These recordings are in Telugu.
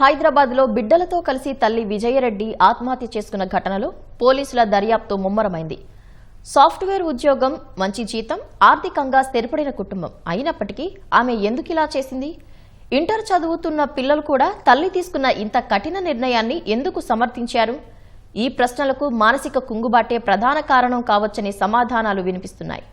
హైదరాబాద్లో బిడ్డలతో కలిసి తల్లి విజయరెడ్డి ఆత్మహత్య చేసుకున్న ఘటనలో పోలీసుల దర్యాప్తు ముమ్మరమైంది. సాఫ్ట్వేర్ ఉద్యోగం మంచి జీతం ఆర్థికంగా స్థిరపడిన కుటుంబం. అయినప్పటికీ ఆమె ఎందుకిలా చేసింది? ఇంటర్ చదువుతున్న పిల్లలు కూడా తల్లి తీసుకున్న ఇంత కఠిన నిర్ణయాన్ని ఎందుకు సమర్థించారు? ఈ ప్రశ్నలకు మానసిక కుంగుబాటే ప్రధాన కారణం కావచ్చని సమాధానాలు వినిపిస్తున్నాయి.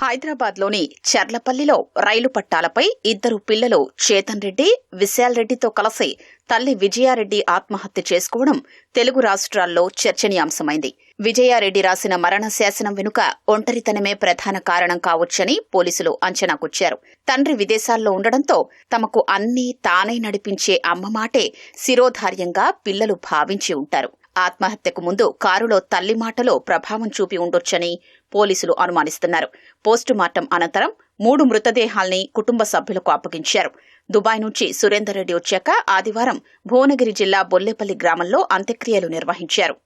హైదరాబాద్లోని చర్లపల్లిలో రైలు పట్టాలపై ఇద్దరు పిల్లలు చేతన్ రెడ్డి విశాల్ రెడ్డితో కలిసి తల్లి విజయారెడ్డి ఆత్మహత్య చేసుకోవడం తెలుగు రాష్ట్రాల్లో చర్చనీయాంశమైంది. విజయారెడ్డి రాసిన మరణ శాసనం వెనుక ఒంటరితనమే ప్రధాన కారణం కావచ్చని పోలీసులు అంచనాకొచ్చారు. తండ్రి విదేశాల్లో ఉండడంతో తమకు అన్నీ తానే నడిపించే అమ్మ మాటే శిరోధార్యంగా పిల్లలు భావించి ఉంటారు. ఆత్మహత్యకు ముందు కారులో తల్లి మాటలో ప్రభావం చూపి ఉండొచ్చని పోలీసులు అనుమానిస్తున్నారు. పోస్టుమార్టం అనంతరం మూడు మృతదేహాల్ని కుటుంబ సభ్యులకు అప్పగించారు. దుబాయ్ నుంచి సురేందర్ రెడ్డి వచ్చాక ఆదివారం భువనగిరి జిల్లా బొల్లేపల్లి గ్రామంలో అంత్యక్రియలు నిర్వహించారు.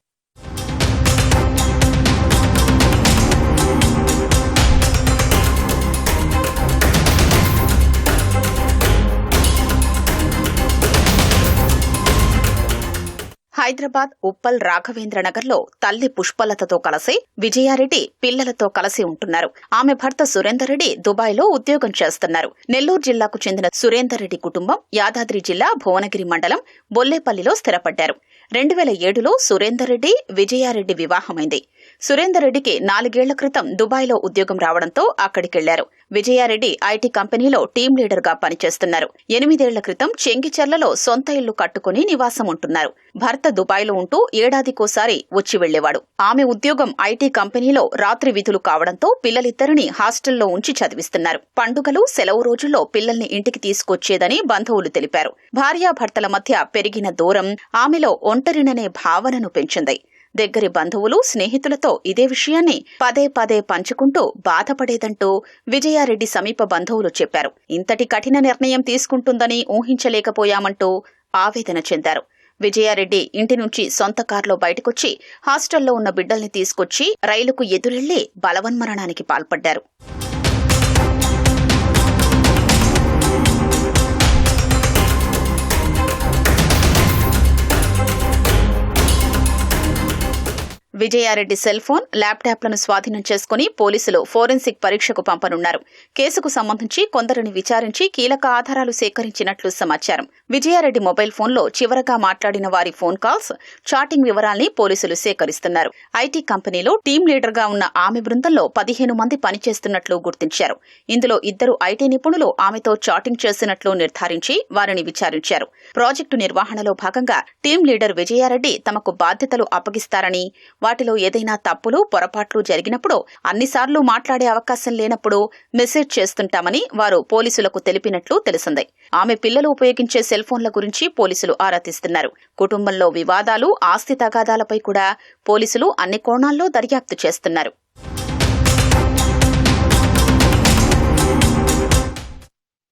హైదరాబాద్ ఉప్పల్ రాఘవేంద్రనగర్లో తల్లి పుష్పలతతో కలిసి విజయారెడ్డి పిల్లలతో కలిసి ఉంటున్నారు. ఆమె భర్త సురేందర్ రెడ్డి దుబాయ్లో ఉద్యోగం చేస్తున్నారు. నెల్లూరు జిల్లాకు చెందిన సురేందర్ రెడ్డి కుటుంబం యాదాద్రి జిల్లా భువనగిరి మండలం బొల్లేపల్లిలో స్థిరపడ్డారు. రెండు వేల ఏడులో సురేందర్ రెడ్డి విజయారెడ్డి వివాహమైంది. సురేందర్ రెడ్డికి నాలుగేళ్ళ క్రితం దుబాయ్లో ఉద్యోగం రావడంతో అక్కడికెళ్ళారు. విజయారెడ్డి ఐటీ కంపెనీలో టీం లీడర్గా పనిచేస్తున్నారు. ఎనిమిదేళ్ళ క్రితం చెంగిచెర్లలో సొంత ఇల్లు కట్టుకుని నివాసం ఉంటున్నారు భర్త దుబాయ్లో ఉంటూ ఏడాదికోసారి వచ్చి వెళ్ళేవాడు ఆమె ఉద్యోగం ఐటీ కంపెనీలో రాత్రి విధులు కావడంతో పిల్లలిద్దరిని హాస్టల్లో ఉంచి చదివిస్తున్నారు. పండుగలు సెలవు రోజుల్లో పిల్లల్ని ఇంటికి తీసుకొచ్చేదని బంధువులు తెలిపారు. భార్యాభర్తల మధ్య పెరిగిన దూరం ఆమెలో ఒంటరిననే భావనను పెంచింది. దగ్గరి బంధువులు స్నేహితులతో ఇదే విషయాన్ని పదే పదే పంచుకుంటూ బాధపడేదంటూ విజయారెడ్డి సమీప బంధువులు చెప్పారు. ఇంతటి కఠిన నిర్ణయం తీసుకుంటుందని ఊహించలేకపోయామంటూ ఆవేదన చెందారు. విజయారెడ్డి ఇంటి నుంచి సొంత కారులో బయటకొచ్చి హాస్టల్లో ఉన్న బిడ్డల్ని తీసుకొచ్చి రైలుకు ఎదురెళ్ళి బలవన్మరణానికి పాల్పడ్డారు. విజయారెడ్డి సెల్ ఫోన్ ల్యాప్టాప్లను స్వాధీనం చేసుకుని పోలీసులు ఫోరెన్సిక్ పరీక్షకు పంపనున్నారు. కేసుకు సంబంధించి కొందరిని విచారించి కీలక ఆధారాలు సేకరించినట్లు సమాచారం. విజయారెడ్డి మొబైల్ ఫోన్లో చివరగా మాట్లాడిన వారి ఫోన్ కాల్స్ చాటింగ్ వివరాల్ని పోలీసులు సేకరిస్తున్నారు. ఐటీ కంపెనీలో టీం లీడర్గా ఉన్న ఆమె బృందంలో పదిహేను మంది పనిచేస్తున్నట్లు గుర్తించారు. ఇందులో ఇద్దరు ఐటీ నిపుణులు ఆమెతో చాటింగ్ చేసినట్లు నిర్ధారించి వారిని విచారించారు. ప్రాజెక్టు నిర్వహణలో భాగంగా టీం లీడర్ విజయారెడ్డి తమకు బాధ్యతలు అప్పగిస్తారని వాటిలో ఏదైనా తప్పులు పొరపాట్లు జరిగినప్పుడు అన్నిసార్లు మాట్లాడే అవకాశం లేనప్పుడు మెసేజ్ చేస్తుంటామని వారు పోలీసులకు తెలిపినట్లు తెలిసింది. ఆమె పిల్లలు ఉపయోగించే సెల్ ఫోన్ల గురించి పోలీసులు ఆరా తీస్తున్నారు. కుటుంబంలో వివాదాలు ఆస్తి తగాదాలపై కూడా పోలీసులు అన్ని కోణాల్లో దర్యాప్తు చేస్తున్నారు.